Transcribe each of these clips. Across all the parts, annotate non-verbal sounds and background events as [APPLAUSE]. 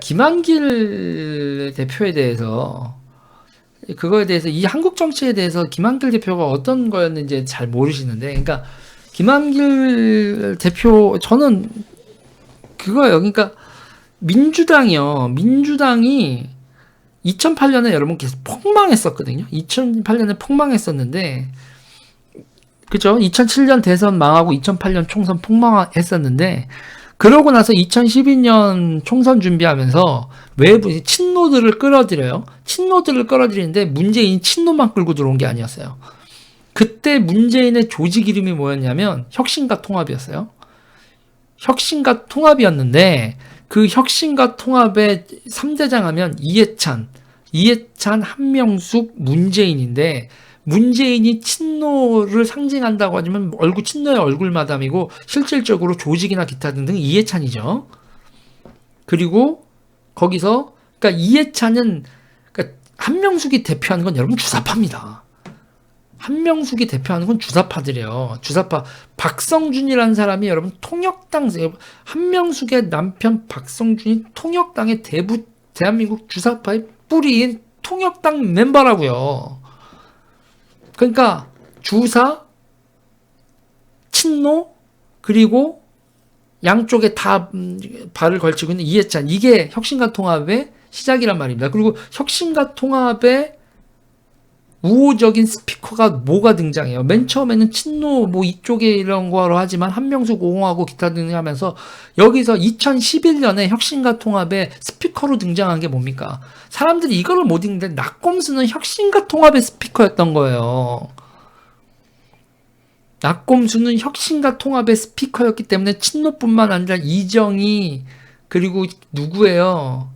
김한길 대표에 대해서 그거에 대해서 이 한국 정치에 대해서 김한길 대표가 어떤 거였는지 잘 모르시는데, 그러니까 김한길 대표 저는 그거예요. 그러니까 민주당이요. 민주당이 2008년에 여러분 계속 폭망했었거든요. 2008년에 폭망했었는데, 그죠? 2007년 대선 망하고 2008년 총선 폭망했었는데, 그러고 나서 2012년 총선 준비하면서 외부 친노들을 끌어들여요. 친노들을 끌어들이는데 문재인 친노만 끌고 들어온 게 아니었어요. 그때 문재인의 조직 이름이 뭐였냐면 혁신과 통합이었어요. 혁신과 통합이었는데 그 혁신과 통합의 3대장 하면 이해찬, 이해찬, 한명숙, 문재인인데 문재인이 친노를 상징한다고 하지만 얼굴 친노의 얼굴 마담이고 실질적으로 조직이나 기타 등등 이해찬이죠. 그리고 거기서 그러니까 이해찬은 그러니까 한명숙이 대표하는 건 여러분 주사파입니다. 한명숙이 대표하는 건 주사파들이에요. 주사파 박성준이라는 사람이 여러분 통역당 한명숙의 남편 박성준이 통역당의 대부 대한민국 주사파의 뿌리인 통역당 멤버라고요. 그러니까 주사, 친노 그리고 양쪽에 다 음, 발을 걸치고 있는 이해찬 이게 혁신과 통합의 시작이란 말입니다. 그리고 혁신과 통합의 우호적인 스피커가 뭐가 등장해요. 맨 처음에는 친노 뭐 이쪽에 이런 거로 하지만 한명숙 옹호하고 기타 등등 하면서 여기서 2011년에 혁신과 통합의 스피커로 등장한 게 뭡니까? 사람들이 이거를 못 읽는데 낙검수는 혁신과 통합의 스피커였던 거예요. 낙검수는 혁신과 통합의 스피커였기 때문에 친노뿐만 아니라 이정희 그리고 누구예요?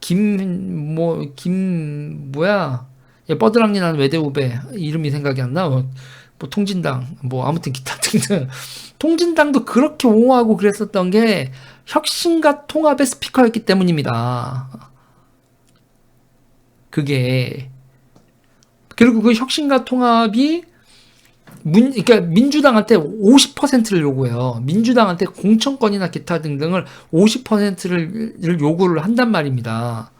김 뭐 김 뭐야? 예, 뻐드랑니 나는 외대 후배 이름이 생각이 안 나. 뭐, 뭐 통진당 뭐 아무튼 기타 [LAUGHS] 등등 통진당도 그렇게 옹호하고 그랬었던 게 혁신과 통합의 스피커였기 때문입니다. 그게 그리고 그 혁신과 통합이 문, 그러니까 민주당한테 50%를 요구해요. 민주당한테 공천권이나 기타 등등을 50%를 요구를 한단 말입니다.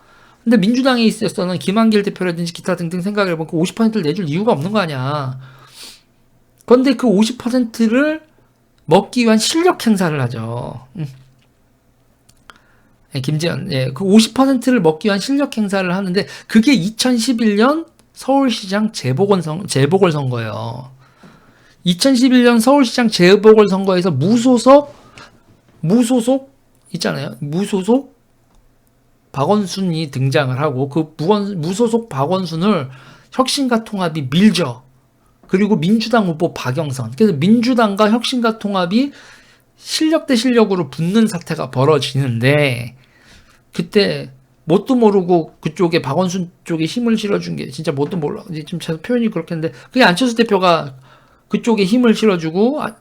근데 민주당에 있어서는 김한길 대표라든지 기타 등등 생각을 해보면 그 50%를 내줄 이유가 없는 거 아니야. 그런데 그 50%를 먹기 위한 실력 행사를 하죠. 음. 네, 김재현, 예, 그 50%를 먹기 위한 실력 행사를 하는데 그게 2011년 서울시장 재보궐선, 재보궐선거예요. 2011년 서울시장 재보궐선거에서 무소속, 무소속 있잖아요. 무소속 박원순이 등장을 하고 그 무원, 무소속 박원순을 혁신과 통합이 밀죠. 그리고 민주당 후보 박영선. 그래서 민주당과 혁신과 통합이 실력 대 실력으로 붙는 사태가 벌어지는데 그때 뭣도 모르고 그쪽에 박원순 쪽에 힘을 실어준 게 진짜 뭣도 몰라. 좀 제가 표현이 그렇겠는데 그게 안철수 대표가 그쪽에 힘을 실어주고 아,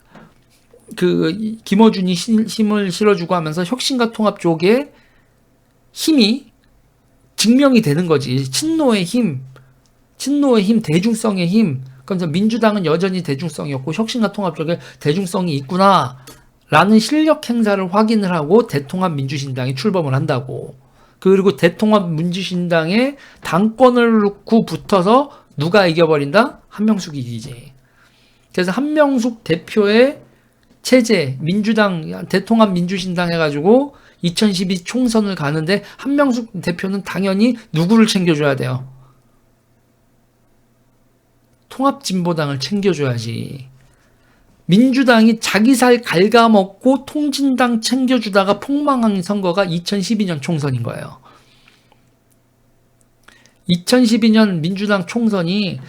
그 김어준이 힘을 실어주고 하면서 혁신과 통합 쪽에 힘이 증명이 되는 거지. 친노의 힘, 친노의 힘, 대중성의 힘. 그러면서 민주당은 여전히 대중성이었고 혁신과 통합 쪽에 대중성이 있구나. 라는 실력 행사를 확인을 하고 대통합 민주신당이 출범을 한다고. 그리고 대통합 민주신당에 당권을 놓고 붙어서 누가 이겨버린다? 한명숙이 이기지. 그래서 한명숙 대표의 체제, 민주당, 대통합 민주신당 해가지고 2012 총선을 가는데 한명숙 대표는 당연히 누구를 챙겨줘야 돼요? 통합진보당을 챙겨줘야지. 민주당이 자기 살 갉아먹고 통진당 챙겨주다가 폭망한 선거가 2012년 총선인 거예요. 2012년 민주당 총선이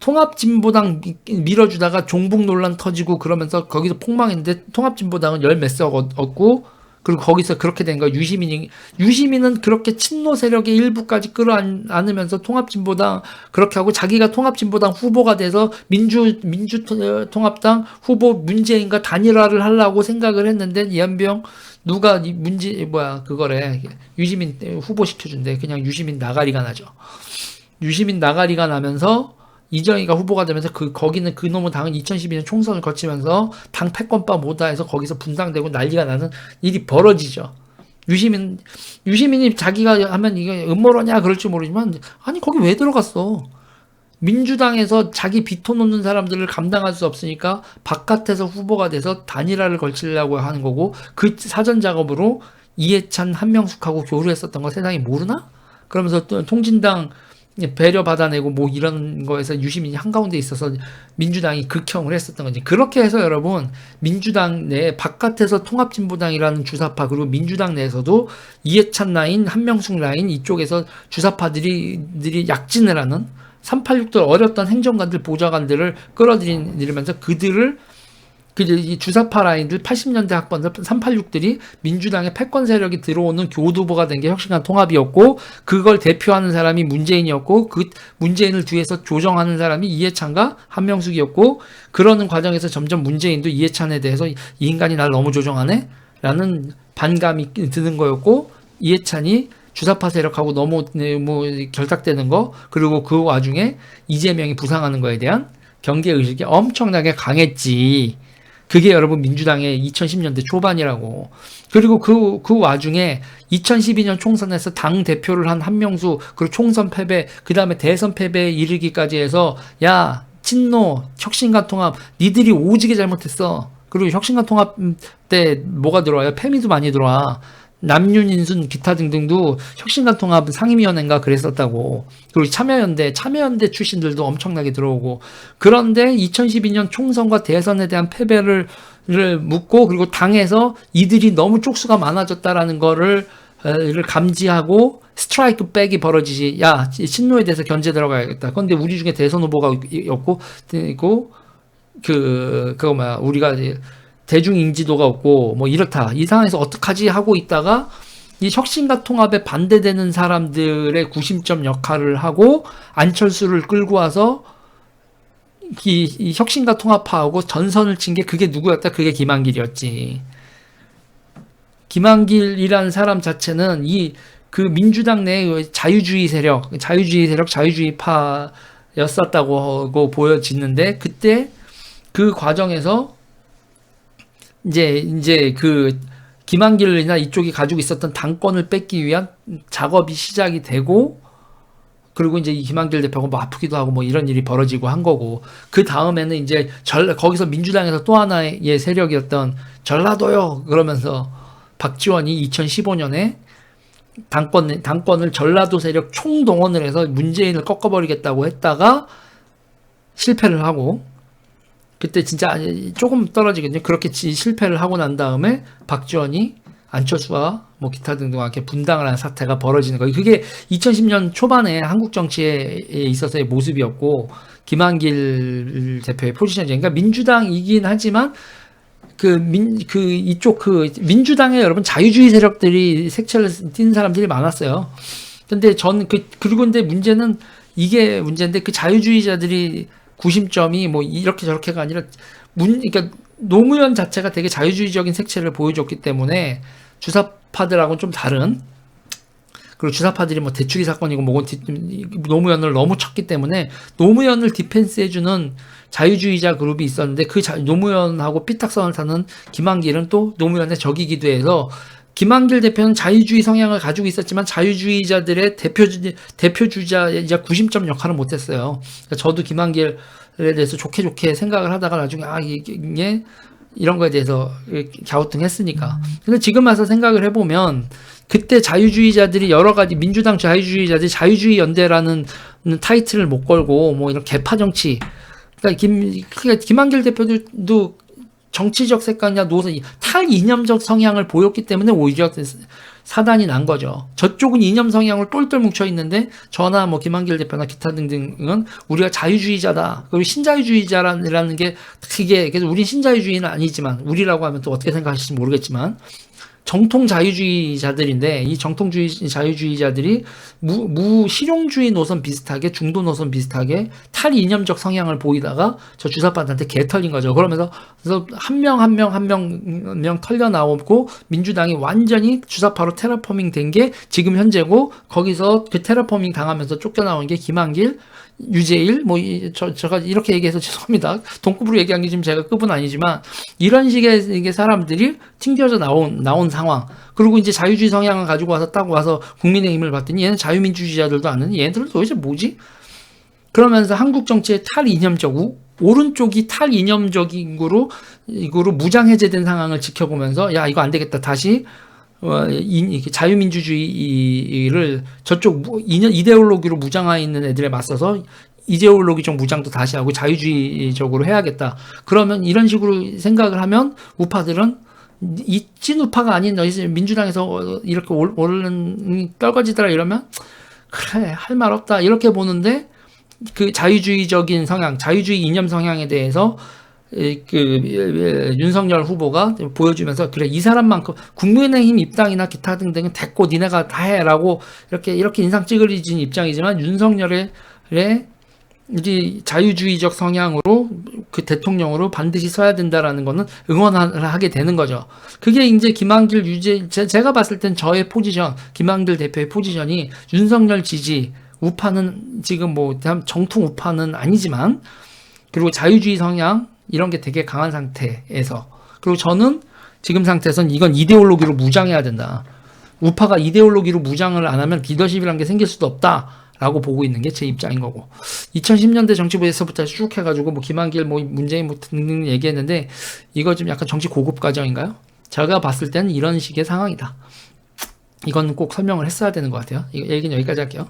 통합진보당 밀어주다가 종북 논란 터지고 그러면서 거기서 폭망했는데 통합진보당은 열 몇 석 얻고 그리고 거기서 그렇게 된 거야. 유시민이 유시민은 그렇게 친노 세력의 일부까지 끌어안으면서 통합진보당 그렇게 하고 자기가 통합진보당 후보가 돼서 민주 민주 통합당 후보 문재인과 단일화를 하려고 생각을 했는데 이한병 누가 문제 뭐야 그거래 유시민 후보 시켜준대. 그냥 유시민 나가리가 나죠. 유시민 나가리가 나면서 이정희가 후보가 되면서 그 거기는 그 놈의 당은 2012년 총선을 거치면서 당 패권바 못다 해서 거기서 분당되고 난리가 나는 일이 벌어지죠. 유시민 유시민이 자기가 하면 이게 음모론이야 그럴지 모르지만 아니 거기 왜 들어갔어? 민주당에서 자기 비토 놓는 사람들을 감당할 수 없으니까 바깥에서 후보가 돼서 단일화를 걸치려고 하는 거고 그 사전 작업으로 이해찬 한명숙하고 교류했었던 거 세상이 모르나? 그러면서 또 통진당 배려 받아내고 뭐 이런 거에서 유시민이 한가운데 있어서 민주당이 극형을 했었던 거지. 그렇게 해서 여러분 민주당 내 바깥에서 통합진보당이라는 주사파 그리고 민주당 내에서도 이해찬 라인, 한명숙 라인 이쪽에서 주사파들이 들이 약진을 하는 386들 어렸던 행정관들 보좌관들을 끌어들이면서 그들을 그 이 주사파 라인들 80년대 학번들 386들이 민주당의 패권 세력이 들어오는 교두보가 된 게 혁신과 통합이었고 그걸 대표하는 사람이 문재인이었고 그 문재인을 뒤에서 조정하는 사람이 이해찬과 한명숙이었고 그러는 과정에서 점점 문재인도 이해찬에 대해서 이 인간이 날 너무 조정하네 라는 반감이 드는 거였고 이해찬이 주사파 세력하고 너무 네, 뭐 결탁되는 거 그리고 그 와중에 이재명이 부상하는 거에 대한 경계 의식이 엄청나게 강했지. 그게 여러분 민주당의 2010년대 초반이라고. 그리고 그, 그 와중에 2012년 총선에서 당 대표를 한 한명수, 그리고 총선 패배, 그 다음에 대선 패배에 이르기까지 해서, 야, 친노, 혁신과 통합, 니들이 오지게 잘못했어. 그리고 혁신과 통합 때 뭐가 들어와요? 페미도 많이 들어와. 남윤인순 기타 등등도 혁신과 통합 상임위원회인가 그랬었다고. 그리고 참여연대 참여연대 출신들도 엄청나게 들어오고. 그런데 2012년 총선과 대선에 대한 패배를 를 묻고 그리고 당에서 이들이 너무 쪽수가 많아졌다라는 거를 를 감지하고 스트라이크 백이 벌어지지. 야 신노에 대해서 견제 들어가야겠다. 그런데 우리 중에 대선 후보가 없고 그리고 그 그거 뭐야. 우리가 대중 인지도가 없고 뭐 이렇다 이 상황에서 어떡하지 하고 있다가 이 혁신과 통합에 반대되는 사람들의 구심점 역할을 하고 안철수를 끌고 와서 이, 이 혁신과 통합하고 전선을 친 게 그게 누구였다? 그게 김한길이었지. 김한길이라는 사람 자체는 이 그 민주당 내 자유주의 세력, 자유주의 세력, 자유주의파였었다고 보여지는데 그때 그 과정에서 이제 이제 그 김한길이나 이쪽이 가지고 있었던 당권을 뺏기 위한 작업이 시작이 되고 그리고 이제 이 김한길 대표가 뭐 아프기도 하고 뭐 이런 일이 벌어지고 한 거고 그 다음에는 이제 전 거기서 민주당에서 또 하나의 세력이었던 전라도요 그러면서 박지원이 2015년에 당권 당권을 전라도 세력 총동원을 해서 문재인을 꺾어버리겠다고 했다가 실패를 하고 그때 진짜 조금 떨어지거든요. 그렇게 실패를 하고 난 다음에 박지원이 안철수와 뭐 기타 함께 분당을 한 사태가 벌어지는 거예요. 그게 2010년 초반에 한국 정치에 있어서의 모습이었고 김한길 대표의 포지션이 그러니까 민주당이긴 하지만 그 민, 그 이쪽 그 민주당에 여러분 자유주의 세력들이 색채를 띈 사람들이 많았어요. 근데 전 그, 그리고 근데 문제는 이게 문제인데 그 자유주의자들이 구심점이 뭐 이렇게 저렇게가 아니라 문 그러니까 노무현 자체가 되게 자유주의적인 색채를 보여줬기 때문에 주사파들하고는 좀 다른 그리고 주사파들이 뭐 대추기 사건이고 뭐고 노무현을 너무 쳤기 때문에 노무현을 디펜스해주는 자유주의자 그룹이 있었는데 그 자, 노무현하고 삐딱선을 타는 김한길은 또 노무현의 적이기도 해서 김한길 대표는 자유주의 성향을 가지고 있었지만 자유주의자들의 대표주, 대표주자이자 구심점 역할을 못했어요. 그러니까 저도 김한길에 대해서 좋게 좋게 생각을 하다가 나중에 아, 이게 이런 거에 대해서 갸우뚱했으니까. 근데 지금 와서 생각을 해보면 그때 자유주의자들이 여러 가지 민주당 자유주의자들이 자유주의 연대라는 타이틀을 못 걸고 뭐 이런 개파 정치 그러니까 김 그러니까 김한길 대표도 정치적 색깔이나 노선, 탈이념적 성향을 보였기 때문에 오히려 사단이 난 거죠. 저쪽은 이념 성향을 똘똘 뭉쳐 있는데 저나 뭐 김한길 대표나 기타 등등은 우리가 자유주의자다. 그리고 신자유주의자라는 게 그게 그래서 우린 신자유주의는 아니지만 우리라고 하면 또 어떻게 생각하실지 모르겠지만 정통 자유주의자들인데 이 정통주의 자유주의자들이 무, 무실용주의 노선 비슷하게 중도 노선 비슷하게 탈이념적 성향을 보이다가 저 주사파한테 개털린 거죠. 그러면서 그래서 한 명 한 명한명명 털려 나오고 민주당이 완전히 주사파로 테라포밍 된 게 지금 현재고 거기서 그 테라포밍 당하면서 쫓겨나온 게 김한길 유재일 뭐 저, 제가 이렇게 얘기해서 [LAUGHS] 죄송합니다. 동급으로 얘기한 게 지금 제가 급은 아니지만 이런 식의 이게 사람들이 튕겨져 나온 나온 상황. 그리고 이제 자유주의 성향을 가지고 와서 딱 와서 국민의힘을 봤더니 얘는 자유민주주의자들도 아는 얘네들은 도대체 뭐지? 그러면서 한국 정치의 탈이념적 우, 오른쪽이 탈이념적인 거로 이거로 무장 해제된 상황을 지켜보면서 야 이거 안 되겠다 다시 어, 자유민주주의를 저쪽 이데올로기로 무장해 있는 애들에 맞서서 이데올로기적 무장도 다시 하고 자유주의적으로 해야겠다. 그러면 이런 식으로 생각을 하면 우파들은 이 찐우파가 아닌 민주당에서 이렇게 올- 오르는 떨거지더라 이러면 그래 할 말 없다. 이렇게 보는데 그 자유주의적인 성향, 자유주의 이념 성향에 대해서 이, 그 예, 윤석열 후보가 보여주면서 그래 이 사람만큼 국민의힘 입당이나 기타 등등은 됐고 니네가 다 해라고 이렇게 이렇게 인상 찌그리진 입장이지만 윤석열의 의이 자유주의적 성향으로 그 대통령으로 반드시 서야 된다라는 거는 응원을 하게 되는 거죠. 그게 이제 김한길 유재 제- 제가 봤을 땐 저의 포지션 김한길 대표의 포지션이 윤석열 지지 우파는 지금 뭐 정통 우파는 아니지만 그리고 자유주의 성향 이런 게 되게 강한 상태에서 그리고 저는 지금 상태에선 이건 이데올로기로 무장해야 된다. 우파가 이데올로기로 무장을 안 하면 리더십이란 게 생길 수도 없다 라고 보고 있는 게 제 입장인 거고 2010년대 정치부에서부터 쭉 해가지고 뭐 김한길 뭐 문재인 뭐 등등 얘기했는데 이거 좀 약간 정치 고급 과정인가요? 제가 봤을 때는 이런 식의 상황이다. 이건 꼭 설명을 했어야 되는 것 같아요. 이 얘기는 여기까지 할게요.